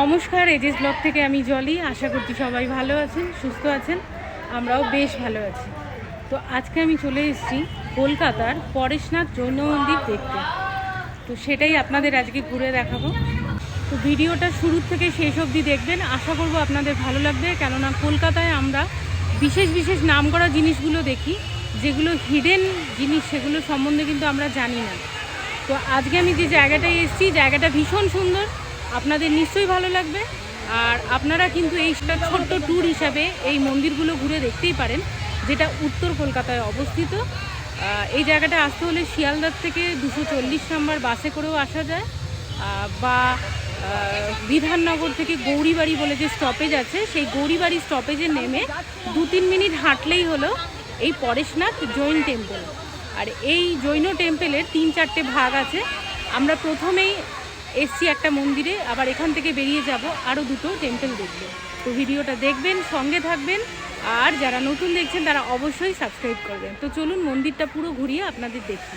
নমস্কার, edges blog থেকে আমি জলি। আশা করছি সবাই ভালো আছেন, সুস্থ আছেন, আমরাও বেশ ভালো আছি। তো আজকে আমি চলে এসেছি কলকাতার পরেশনাথ জৈন মন্দির দেখতে। তো সেটাই আপনাদের আজকে ঘুরে দেখাবো। তো ভিডিওটা শুরু থেকে শেষ অবধি দেখবেন। আশা করব আপনাদের ভালো লাগবে। কেননা কলকাতায় আমরা বিশেষ বিশেষ নাম করা জিনিসগুলো দেখি, যেগুলো হিডেন জিনিস, সেগুলো সম্বন্ধে কিন্তু আমরা জানি না। তো আজকে আমি যে জায়গাটায় এসেছি, জায়গাটা ভীষণ সুন্দর। আপনাদের নিশ্চয়ই ভালো লাগবে। আর আপনারা কিন্তু এই ছোট্ট ট্যুর হিসাবে এই মন্দিরগুলো ঘুরে দেখতেই পারেন, যেটা উত্তর কলকাতায় অবস্থিত। এই জায়গাটা আসতে হলে শিয়ালদার থেকে দুশো চল্লিশ নাম্বার বাসে করেও আসা যায়। বা বিধাননগর থেকে গৌরীবাড়ি বলে যে স্টপেজ আছে, সেই গৌরীবাড়ি স্টপেজে নেমে দু তিন মিনিট হাঁটলেই হলো এই পরেশনাথ জৈন টেম্পল আর এই জৈন টেম্পেলের তিন চারটে ভাগ আছে। আমরা প্রথমেই এসছি একটা মন্দিরে, আবার এখান থেকে বেরিয়ে যাব আরও দুটো টেম্পল দেখব তো ভিডিওটা দেখবেন, সঙ্গে থাকবেন, আর যারা নতুন দেখছেন তারা অবশ্যই সাবস্ক্রাইব করবেন। তো চলুন মন্দিরটা পুরো ঘুরিয়ে আপনাদের দেখি।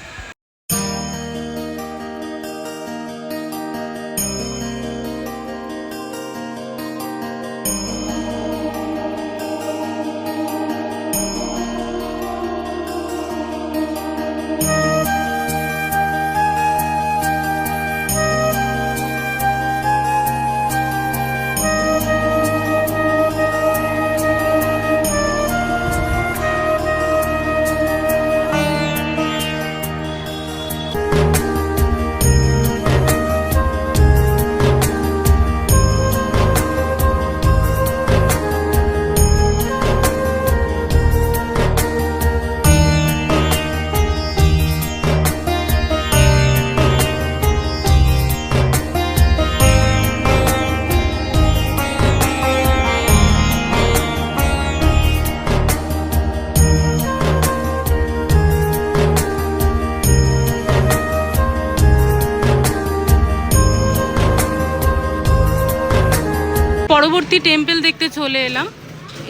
পরবর্তী টেম্পল দেখতে চলে এলাম।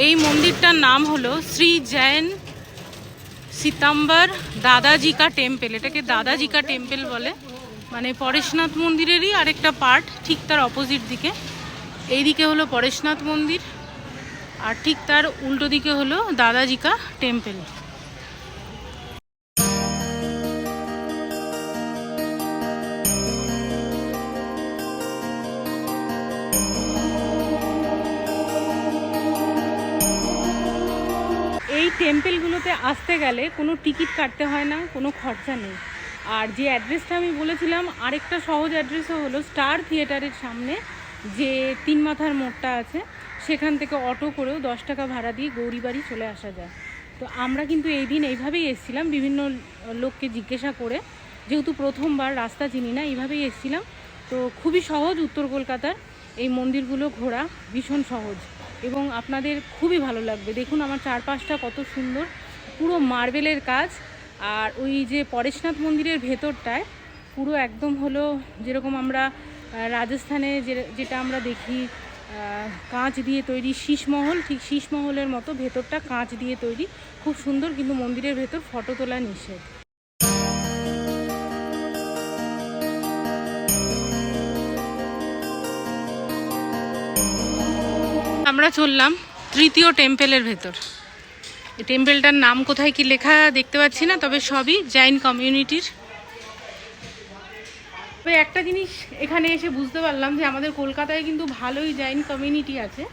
এই মন্দিরটার নাম হলো শ্রী জৈন সীতাম্বর দাদাজিকা টেম্পল এটাকে দাদাজিকা টেম্পল বলে। মানে পরেশনাথ মন্দিরেরই আরেকটা পার্ট ঠিক তার অপোজিট দিকে। এই দিকে হলো পরেশনাথ মন্দির, আর ঠিক তার উল্টো দিকে হলো দাদাজিকা টেম্পল টেম্পেলগুলোতে আসতে গেলে কোনো টিকিট কাটতে হয় না, কোনো খরচা নেই। আর যে অ্যাড্রেসটা আমি বলেছিলাম, আরেকটা সহজ অ্যাড্রেসও হলো স্টার থিয়েটারের সামনে যে তিন মাথার মোড়টা আছে, সেখান থেকে অটো করেও দশ টাকা ভাড়া দিয়ে গৌরীবাড়ি চলে আসা যায়। তো আমরা কিন্তু এই দিন এইভাবেই এসেছিলাম, বিভিন্ন লোককে জিজ্ঞাসা করে, যেহেতু প্রথমবার, রাস্তা চিনি না, এইভাবেই এসেছিলাম। তো খুবই সহজ উত্তর কলকাতার, এই মন্দিরগুলো ঘোরা ভীষণ সহজ। এবং আপনাদের খুবই ভালো লাগবে। দেখুন আমার চারপাশটা কত সুন্দর। পুরো মার্বেলের কাজ। আর ওই যে পরেশনাথ মন্দিরের ভেতরটায় পুরো একদম হলো যেরকম আমরা রাজস্থানে যেটা আমরা দেখি কাঁচ দিয়ে তৈরি শীষমহল, ঠিক শীষমহলের মতো ভেতরটা কাঁচ দিয়ে তৈরি। খুব সুন্দর কিন্তু মন্দিরের ভেতর ফটো তোলা নিষেধ। আমরা চললাম তৃতীয় টেম্পেলের ভেতর। টেম্পেলটার নাম কোথায় কি লেখা দেখতে পাচ্ছি না, তবে সবই জৈন কমিউনিটির। তবে একটা জিনিস এখানে এসে বুঝতে পারলাম যে আমাদের কলকাতায় কিন্তু ভালোই জৈন কমিউনিটি আছে,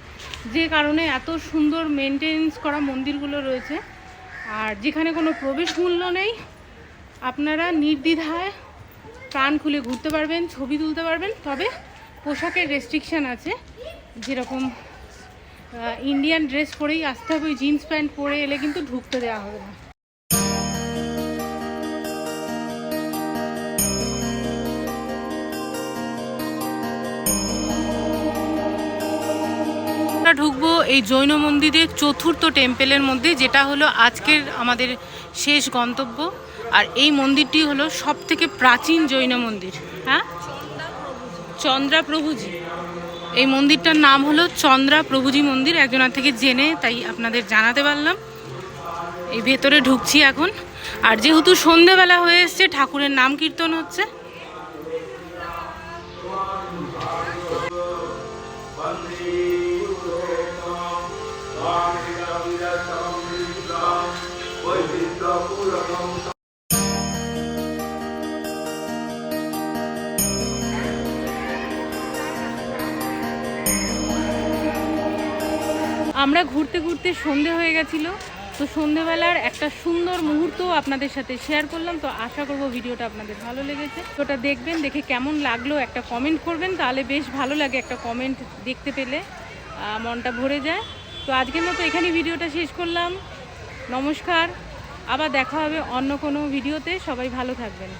যে কারণে এত সুন্দর মেনটেন্স করা মন্দিরগুলো রয়েছে। আর যেখানে কোনো প্রবেশ মূল্য নেই, আপনারা নির্দ্বিধায় প্রাণ খুলে ঘুরতে পারবেন, ছবি তুলতে পারবেন, তবে পোশাকের রেস্ট্রিকশান আছে, যেরকম ইন্ডিয়ান ড্রেস পরেই আসতে হবে, ওই জিন্স প্যান্ট পরে এলে কিন্তু ঢুকতে দেওয়া হবে না। আমরা ঢুকবো এই জৈন মন্দিরের চতুর্থ টেম্পেলের মধ্যে, যেটা হলো আজকের আমাদের শেষ গন্তব্য। আর এই মন্দিরটি হলো সব থেকে প্রাচীন জৈন মন্দির। হ্যাঁ? চন্দ্রা প্রভুজি। এই মন্দিরটার নাম হলো চন্দ্রা প্রভুজি মন্দির। একজনের থেকে জেনে তাই আপনাদের জানাতে পারলাম। এই ভেতরে ঢুকছি এখন। আর যেহেতু সন্ধেবেলা হয়ে এসছে, ঠাকুরের নাম কীর্তন হচ্ছে। আমরা ঘুরতে ঘুরতে সন্ধে হয়ে গেছিল। তো সন্ধেবেলার একটা সুন্দর মুহূর্ত আপনাদের সাথে শেয়ার করলাম। তো আশা করব ভিডিওটা আপনাদের ভালো লেগেছে। ওটা দেখবেন, দেখে কেমন লাগল একটা কমেন্ট করবেন। তাহলে বেশ ভালো লাগে একটা কমেন্ট দেখতে পেলে মনটা ভরে যায়। তো আজকের মতো এখানেই ভিডিওটা শেষ করলাম। নমস্কার। আবার দেখা হবে অন্য কোনো ভিডিওতে সবাই ভালো থাকবেন।